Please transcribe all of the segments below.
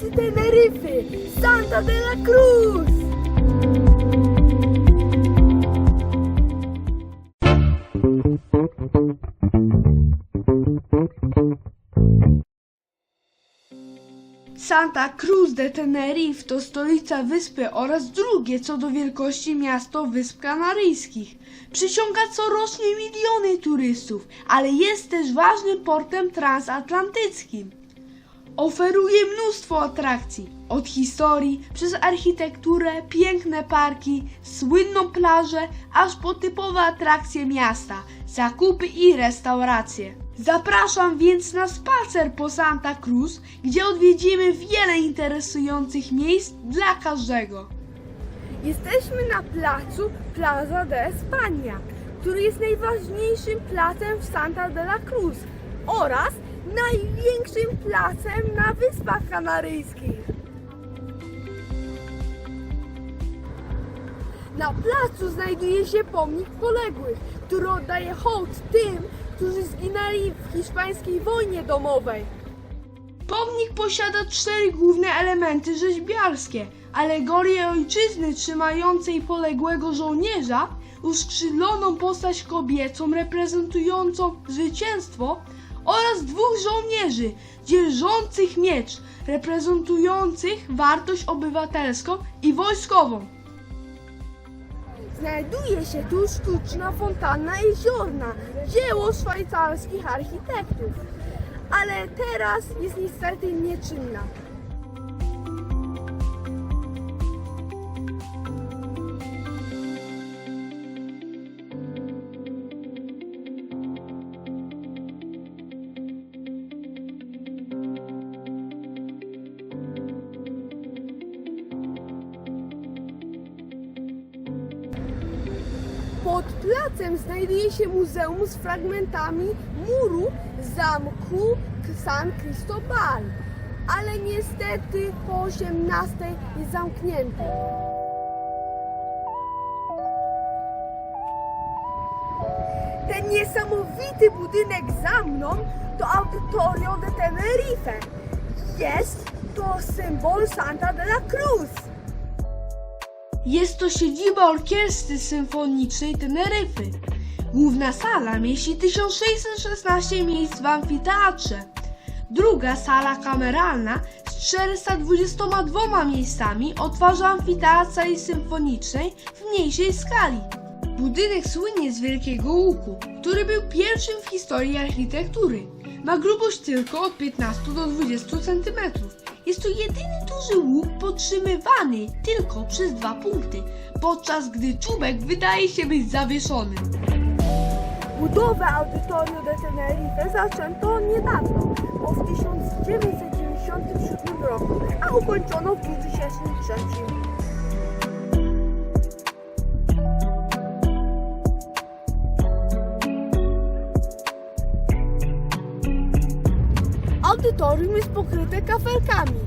Stolicy Teneryfy, Santa de la Cruz! Santa Cruz de Tenerife to stolica wyspy oraz drugie co do wielkości miasto Wysp Kanaryjskich. Przyciąga corocznie miliony turystów, ale jest też ważnym portem transatlantyckim. Oferuje mnóstwo atrakcji, od historii, przez architekturę, piękne parki, słynną plażę, aż po typowe atrakcje miasta, zakupy i restauracje. Zapraszam więc na spacer po Santa Cruz, gdzie odwiedzimy wiele interesujących miejsc dla każdego. Jesteśmy na placu Plaza de España, który jest najważniejszym placem w Santa de la Cruz oraz największym placem na Wyspach Kanaryjskich. Na placu znajduje się pomnik poległych, który oddaje hołd tym, którzy zginęli w hiszpańskiej wojnie domowej. Pomnik posiada cztery główne elementy rzeźbiarskie. Alegorię ojczyzny trzymającej poległego żołnierza, uskrzydloną postać kobiecą reprezentującą zwycięstwo oraz dwóch żołnierzy dzierżących miecz reprezentujących wartość obywatelską i wojskową. Znajduje się tu sztuczna fontanna jeziorna, dzieło szwajcarskich architektów, ale teraz jest niestety nieczynna. Znajduje się muzeum z fragmentami muru zamku San Cristobal, ale niestety po 18 jest zamknięty. Ten niesamowity budynek za mną to Auditorio de Tenerife. Jest to symbol Santa de la Cruz. Jest to siedziba Orkiestry Symfonicznej Teneryfy. Główna sala mieści 1616 miejsc w amfiteatrze. Druga sala kameralna z 422 miejscami otwarza amfiteatr sali symfonicznej w mniejszej skali. Budynek słynie z Wielkiego Łuku, który był pierwszym w historii architektury. Ma grubość tylko od 15 do 20 cm. Jest to jedyny duży łuk podtrzymywany tylko przez dwa punkty, podczas gdy czubek wydaje się być zawieszony. Budowę Auditorio de Tenerife zaczęto niedawno, bo w 1997 roku, a ukończono w 2003. Audytorium jest pokryte kafelkami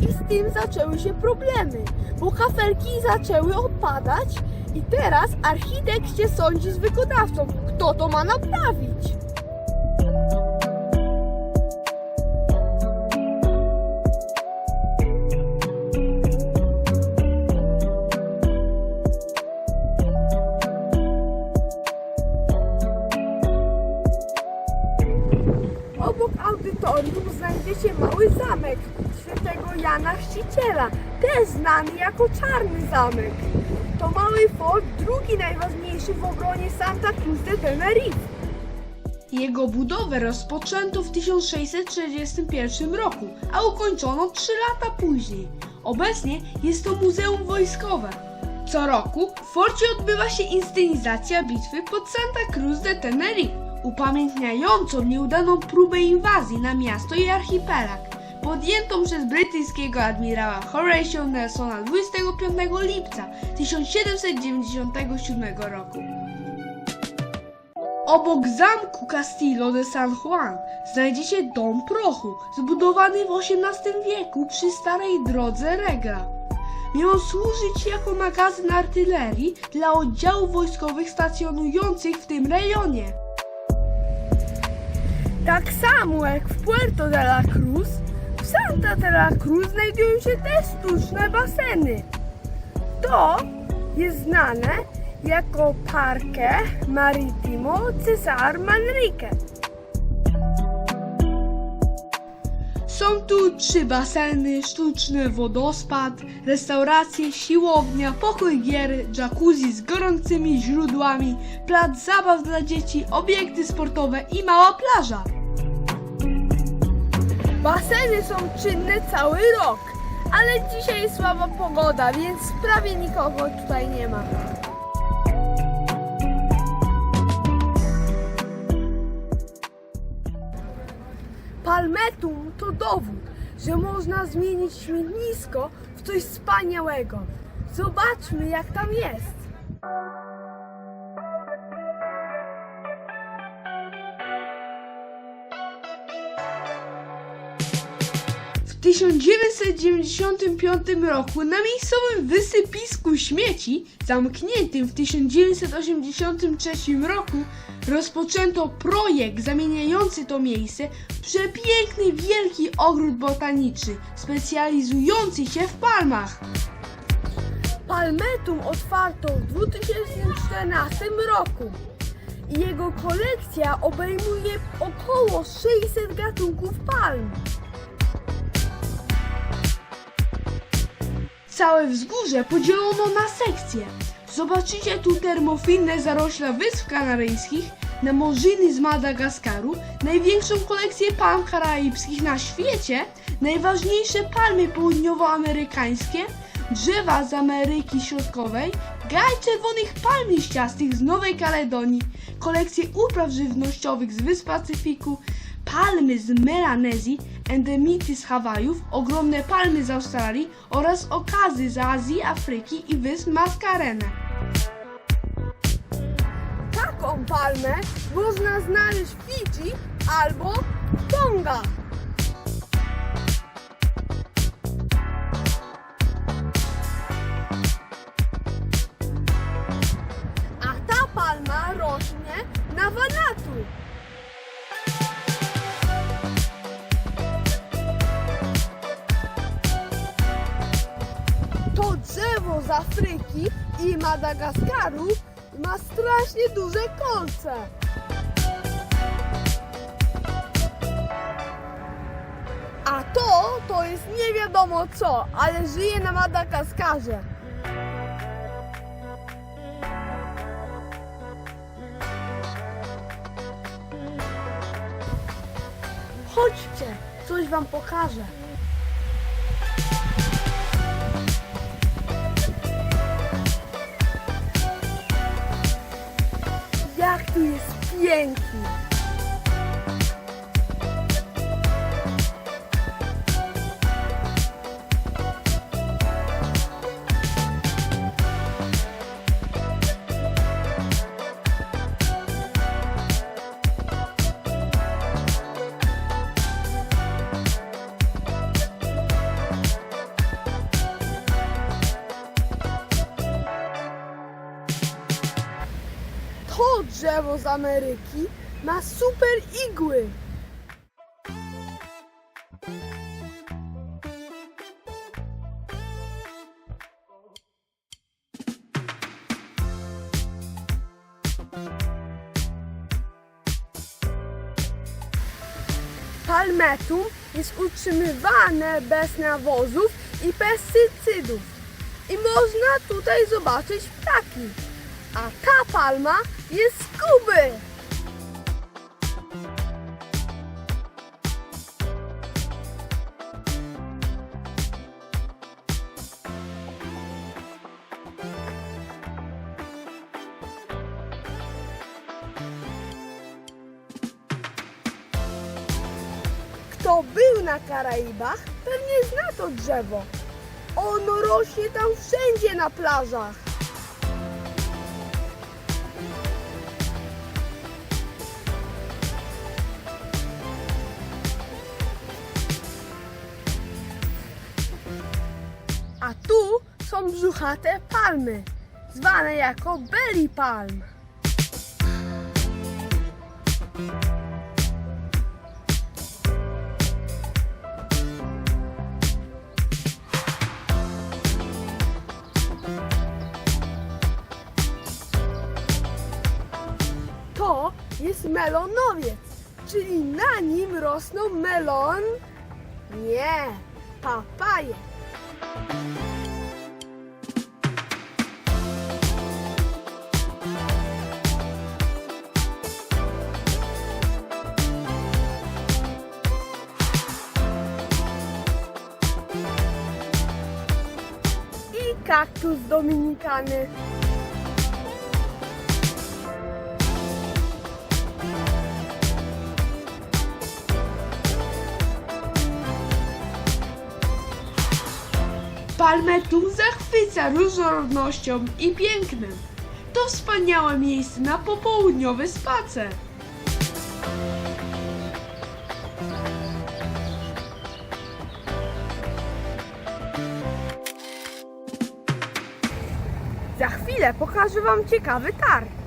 i z tym zaczęły się problemy, bo kafelki zaczęły opadać i teraz architekt się sądzi z wykonawcą, kto to ma naprawić. Jako Czarny Zamek. To mały fort, drugi najważniejszy w obronie Santa Cruz de Tenerife. Jego budowę rozpoczęto w 1641 roku, a ukończono 3 lata później. Obecnie jest to muzeum wojskowe. Co roku w forcie odbywa się inscenizacja bitwy pod Santa Cruz de Tenerife, upamiętniającą nieudaną próbę inwazji na miasto i archipelag, podjętą przez brytyjskiego admirała Horatio Nelsona 25 lipca 1797 roku. Obok zamku Castillo de San Juan znajdzie się dom prochu, zbudowany w XVIII wieku przy starej drodze Regla. Miał służyć jako magazyn artylerii dla oddziałów wojskowych stacjonujących w tym rejonie. Tak samo jak w Puerto de la Cruz, Santa Tatara Cruz znajdują się też sztuczne baseny. To jest znane jako Parque Maritimo Cesar Manrique. Są tu trzy baseny, sztuczny wodospad, restauracje, siłownia, pokój gier, jacuzzi z gorącymi źródłami, plac zabaw dla dzieci, obiekty sportowe i mała plaża. Baseny są czynne cały rok, ale dzisiaj słaba pogoda, więc prawie nikogo tutaj nie ma. Palmetum to dowód, że można zmienić śmietnisko w coś wspaniałego. Zobaczmy, jak tam jest. 1995 roku na miejscowym wysypisku śmieci, zamkniętym w 1983 roku, rozpoczęto projekt zamieniający to miejsce w przepiękny wielki ogród botaniczny, specjalizujący się w palmach. Palmetum otwarto w 2014 roku jego kolekcja obejmuje około 600 gatunków palm. Całe wzgórze podzielono na sekcje. Zobaczycie tu termofilne zarośla Wysp Kanaryjskich, namorzyny z Madagaskaru, największą kolekcję palm karaibskich na świecie, najważniejsze palmy południowoamerykańskie, drzewa z Ameryki Środkowej, gaj czerwonych palm liściastych z Nowej Kaledonii, kolekcję upraw żywnościowych z Wysp Pacyfiku, palmy z Melanezji, endemity z Hawajów, ogromne palmy z Australii oraz okazy z Azji, Afryki i Wysp Mascarene. Taką palmę można znaleźć w Fidżi albo w Tonga. Madagaskaru ma strasznie duże kolce. A to, to jest nie wiadomo co, ale żyje na Madagaskarze. Chodźcie, coś wam pokażę. Pięknie. Z Ameryki ma super igły. Palmetum jest utrzymywane bez nawozów i pestycydów. I można tutaj zobaczyć ptaki. A ta palma jest z Kuby. Kto był na Karaibach, pewnie zna to drzewo. Ono rośnie tam wszędzie na plażach. a tu są brzuchate palmy, zwane jako belly palm. To jest melonowiec, czyli na nim rosną melon... Nie, papaje. Kaktus dominikany. Palmetu zachwyca różnorodnością i pięknem. To wspaniałe miejsce na popołudniowy spacer. Za chwilę pokażę Wam ciekawy targ.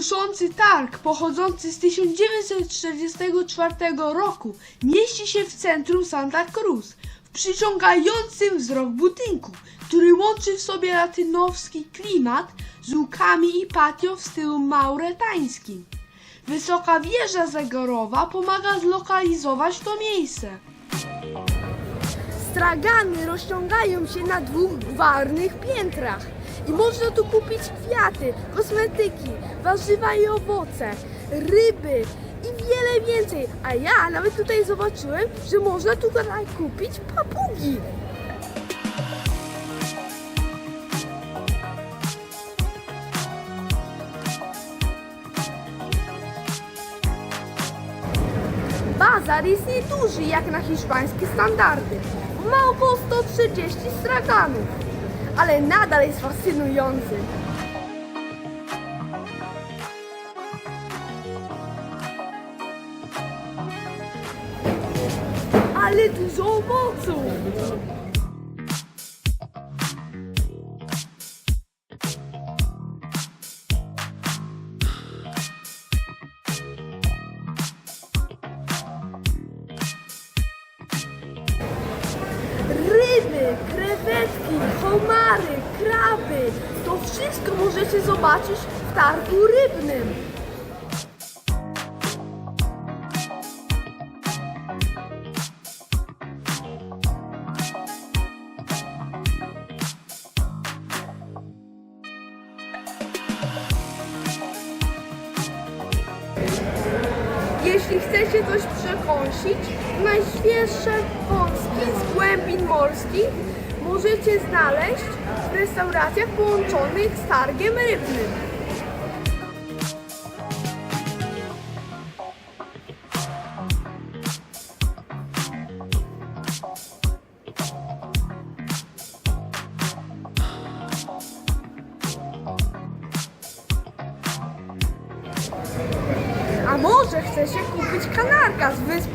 Kuszący targ pochodzący z 1944 roku mieści się w centrum Santa Cruz, w przyciągającym wzrok budynku, który łączy w sobie latynowski klimat z łukami i patio w stylu mauretańskim. Wysoka wieża zegorowa pomaga zlokalizować to miejsce. Stragany rozciągają się na dwóch gwarnych piętrach i można tu kupić kwiaty, kosmetyki, warzywa i owoce, ryby i wiele więcej. A ja nawet tutaj zobaczyłem, że można tutaj kupić papugi. Bazar jest nieduży jak na hiszpańskie standardy. Ma około 130 straganów, ale nadal jest fascynujący. Ale dużo owoców! To wszystko możecie zobaczyć w targu rybnym. Połączonych z targiem rybnym. A może chcecie kupić kanarka z Wysp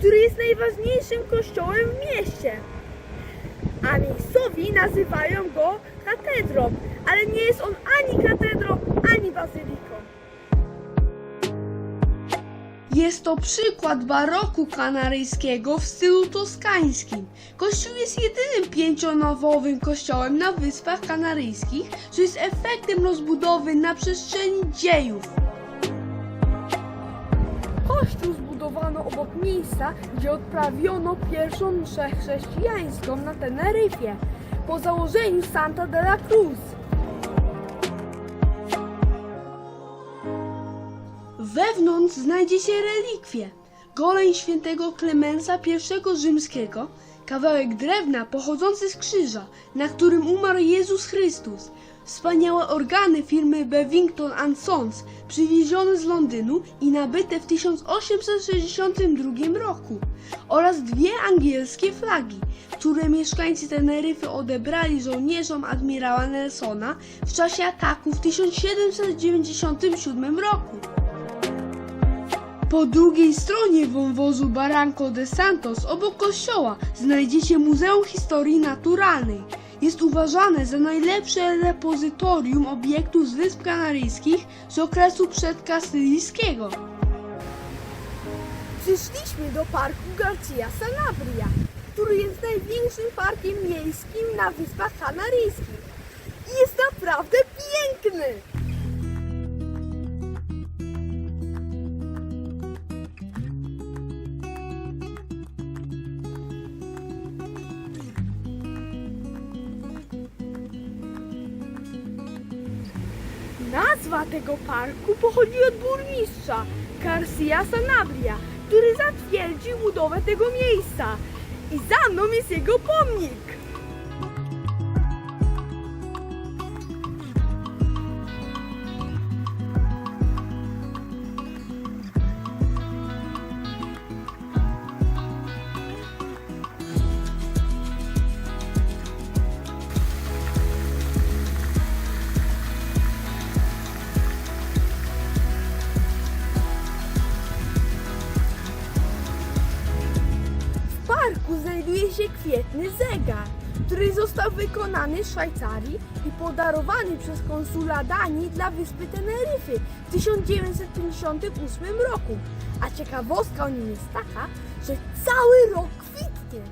który jest najważniejszym kościołem w mieście. A miejscowi nazywają go katedrą, ale nie jest on ani katedrą, ani bazyliką. Jest to przykład baroku kanaryjskiego w stylu toskańskim. Kościół jest jedynym pięcionawowym kościołem na Wyspach Kanaryjskich, co jest efektem rozbudowy na przestrzeni dziejów. Kościół obok miejsca, gdzie odprawiono pierwszą mszę chrześcijańską na Teneryfie, po założeniu Santa de la Cruz. Wewnątrz znajdzie się relikwie. Goleń świętego Klemensa I Rzymskiego, kawałek drewna pochodzący z krzyża, na którym umarł Jezus Chrystus, Wspaniałe organy firmy Bevington Sons, przywiezione z Londynu i nabyte w 1862 roku. Oraz dwie angielskie flagi, które mieszkańcy Teneryfy odebrali żołnierzom admirała Nelsona w czasie ataku w 1797 roku. Po drugiej stronie wąwozu Barranco de Santos, obok kościoła, znajdziecie Muzeum Historii Naturalnej. Jest uważane za najlepsze repozytorium obiektów z Wysp Kanaryjskich z okresu przedkastylijskiego. Przyszliśmy do parku Garcia Sanabria, który jest największym parkiem miejskim na Wyspach Kanaryjskich. I jest naprawdę piękny! Nazwa tego parku pochodzi od burmistrza Garcia Sanabria, który zatwierdził budowę tego miejsca. I za mną jest jego pomnik. Wykonany w Szwajcarii i podarowany przez konsula Danii dla wyspy Teneryfy w 1958 roku. A ciekawostka o nim jest taka, że cały rok kwitnie.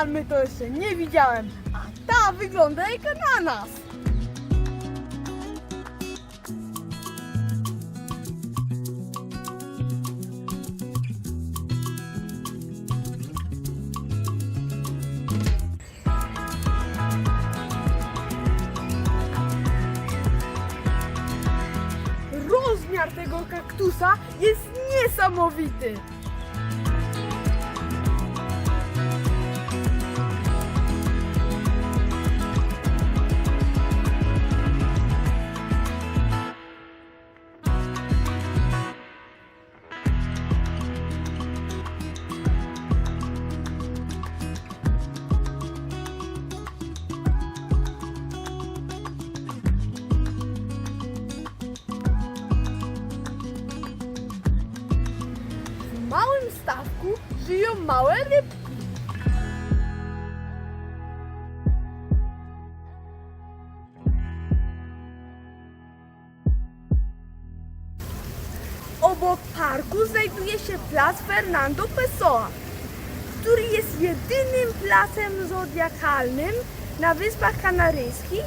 Palmy to jeszcze nie widziałem, a ta wygląda jak ananas. Rozmiar tego kaktusa jest niesamowity. Fernando Pessoa, który jest jedynym placem zodiakalnym na Wyspach Kanaryjskich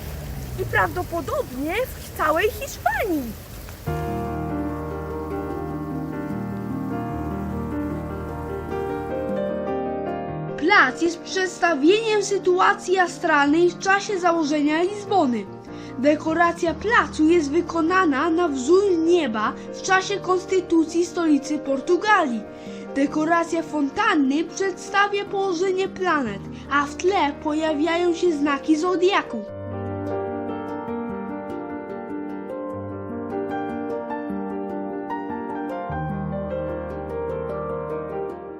i prawdopodobnie w całej Hiszpanii. Plac jest przedstawieniem sytuacji astralnej w czasie założenia Lizbony. Dekoracja placu jest wykonana na wzór nieba w czasie konstytucji stolicy Portugalii. Dekoracja fontanny przedstawia położenie planet, a w tle pojawiają się znaki zodiaku.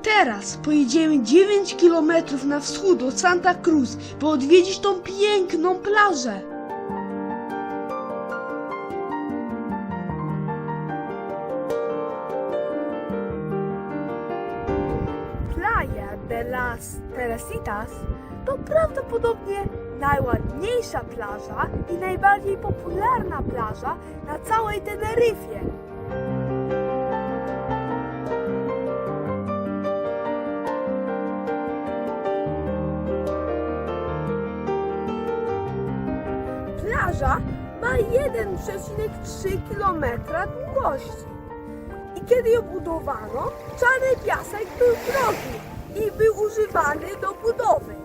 Teraz pojedziemy 9 km na wschód od Santa Cruz, by odwiedzić tą piękną plażę. Las Teresitas to prawdopodobnie najładniejsza plaża i najbardziej popularna plaża na całej Teneryfie. Plaża ma 1,3 km długości. I kiedy ją budowano, czarny piasek był drogi i był używany do budowy.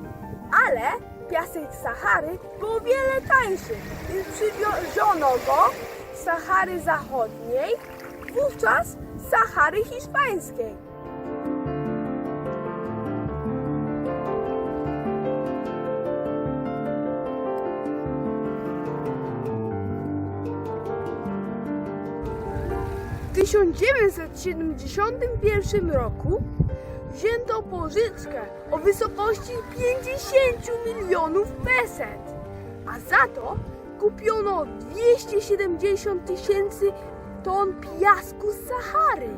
Ale piasek Sahary był o wiele tańszy, więc przywioziono go z Sahary Zachodniej, wówczas z Sahary Hiszpańskiej. W 1971 roku wzięto pożyczkę o wysokości 50 milionów peset, a za to kupiono 270 tysięcy ton piasku z Sahary.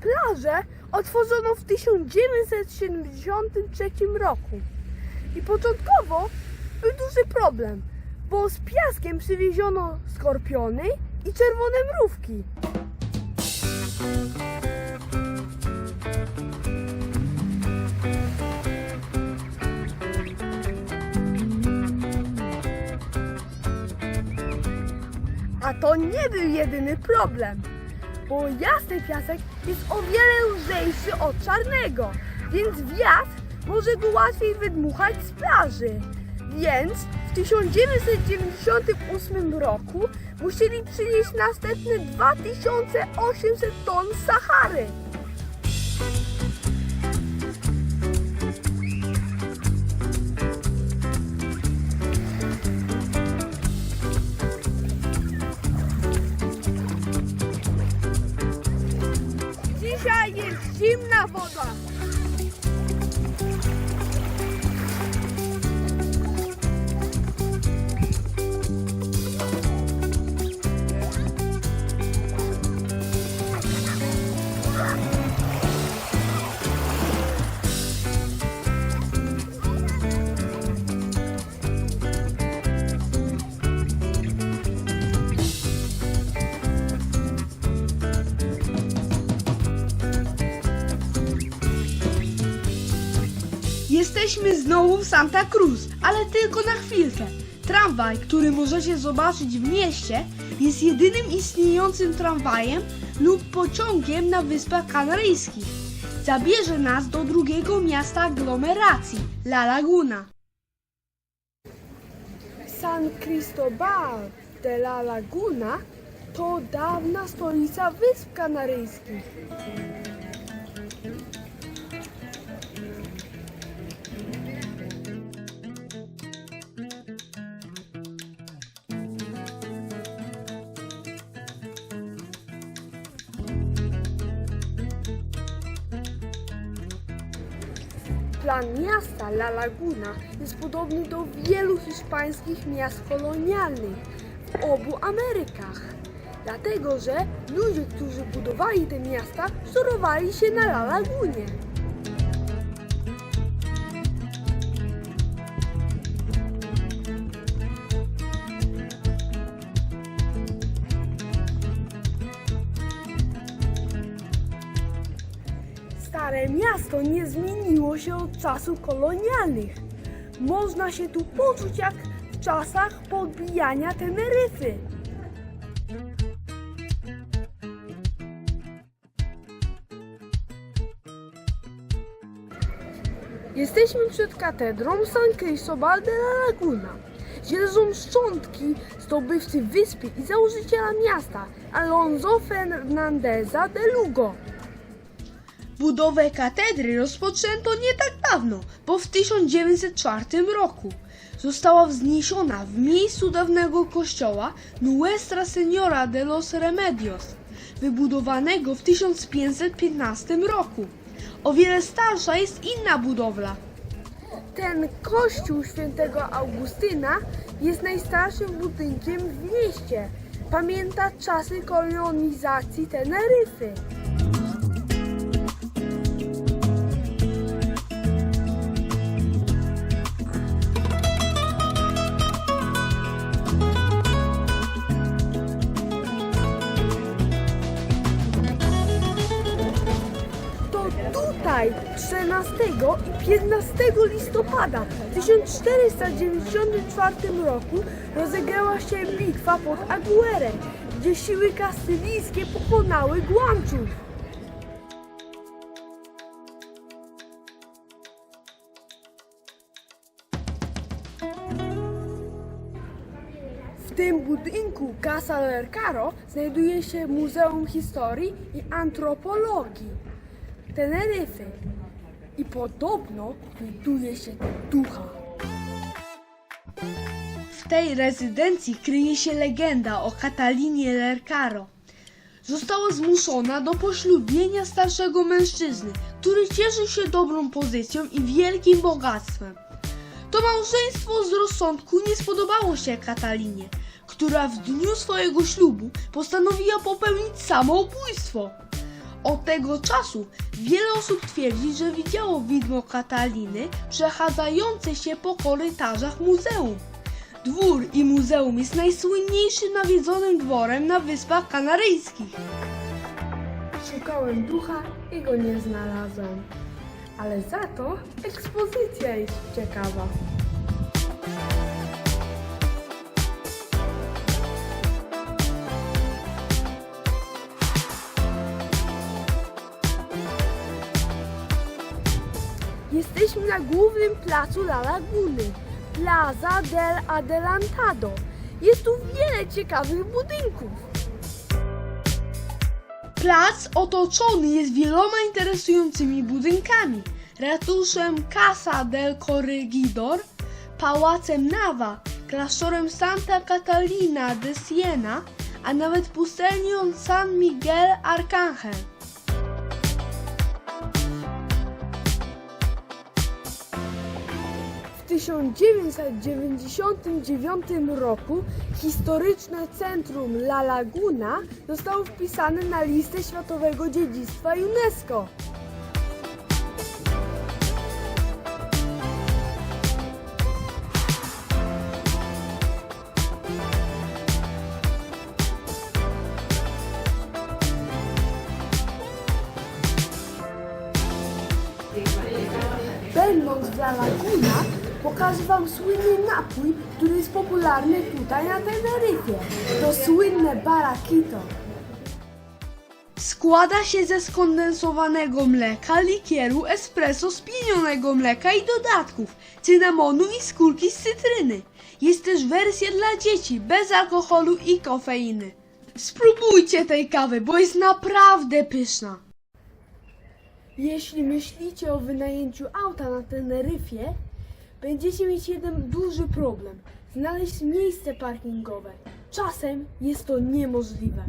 Plażę otworzono w 1973 roku. I początkowo był duży problem, bo z piaskiem przywieziono skorpiony i czerwone mrówki. A to nie był jedyny problem, bo jasny piasek jest o wiele lżejszy od czarnego, więc wiatr może go łatwiej wydmuchać z plaży. Więc w 1998 roku musieli przynieść następne 2800 ton Sahary. Jesteśmy znowu w Santa Cruz, ale tylko na chwilkę. Tramwaj, który możecie zobaczyć w mieście, jest jedynym istniejącym tramwajem lub pociągiem na Wyspach Kanaryjskich. Zabierze nas do drugiego miasta aglomeracji, La Laguna. San Cristobal de la Laguna to dawna stolica Wysp Kanaryjskich. Miasta La Laguna jest podobny do wielu hiszpańskich miast kolonialnych w obu Amerykach. Dlatego, że ludzie, którzy budowali te miasta, wzorowali się na La Lagunie. Stare miasto nie zmieniło się od czasów kolonialnych. Można się tu poczuć jak w czasach podbijania Teneryfy. Jesteśmy przed katedrą San Cristobal de la Laguna, gdzie leżą szczątki zdobywcy wyspy i założyciela miasta Alonso Fernandeza de Lugo. Budowę katedry rozpoczęto nie tak dawno, bo w 1904 roku. Została wzniesiona w miejscu dawnego kościoła Nuestra Señora de los Remedios, wybudowanego w 1515 roku. O wiele starsza jest inna budowla. Ten kościół świętego Augustyna jest najstarszym budynkiem w mieście. Pamięta czasy kolonizacji Teneryfy. 13 i 15 listopada 1494 roku rozegrała się bitwa pod Aguerem. gdzie siły kastylijskie pokonały Guanczów. W tym budynku Casa del Caro znajduje się Muzeum Historii i Antropologii Teneryfy. I podobno widuje się ducha. W tej rezydencji kryje się legenda o Katalinie Lercaro. Została zmuszona do poślubienia starszego mężczyzny, który cieszy się dobrą pozycją i wielkim bogactwem. To małżeństwo z rozsądku nie spodobało się Katalinie, która w dniu swojego ślubu postanowiła popełnić samobójstwo. Od tego czasu wiele osób twierdzi, że widziało widmo Kataliny przechadzające się po korytarzach muzeum. Dwór i muzeum jest najsłynniejszym nawiedzonym dworem na Wyspach Kanaryjskich. Szukałem ducha i go nie znalazłem. Ale za to ekspozycja jest ciekawa. Na głównym placu La Laguny, Plaza del Adelantado. Jest tu wiele ciekawych budynków. Plac otoczony jest wieloma interesującymi budynkami. Ratuszem Casa del Corregidor, Pałacem Nava, klasztorem Santa Catalina de Siena, a nawet pustelnią San Miguel Arcángel. 1999 roku historyczne centrum La Laguna zostało wpisane na listę Światowego Dziedzictwa UNESCO. Wam słynny napój, który jest popularny tutaj na Teneryfie. To słynne Barakito. Składa się ze skondensowanego mleka, likieru, espresso, spienionego mleka i dodatków, cynamonu i skórki z cytryny. Jest też wersja dla dzieci, bez alkoholu i kofeiny. Spróbujcie tej kawy, bo jest naprawdę pyszna. Jeśli myślicie o wynajęciu auta na Teneryfie, będziecie mieć jeden duży problem. Znaleźć miejsce parkingowe. Czasem jest to niemożliwe.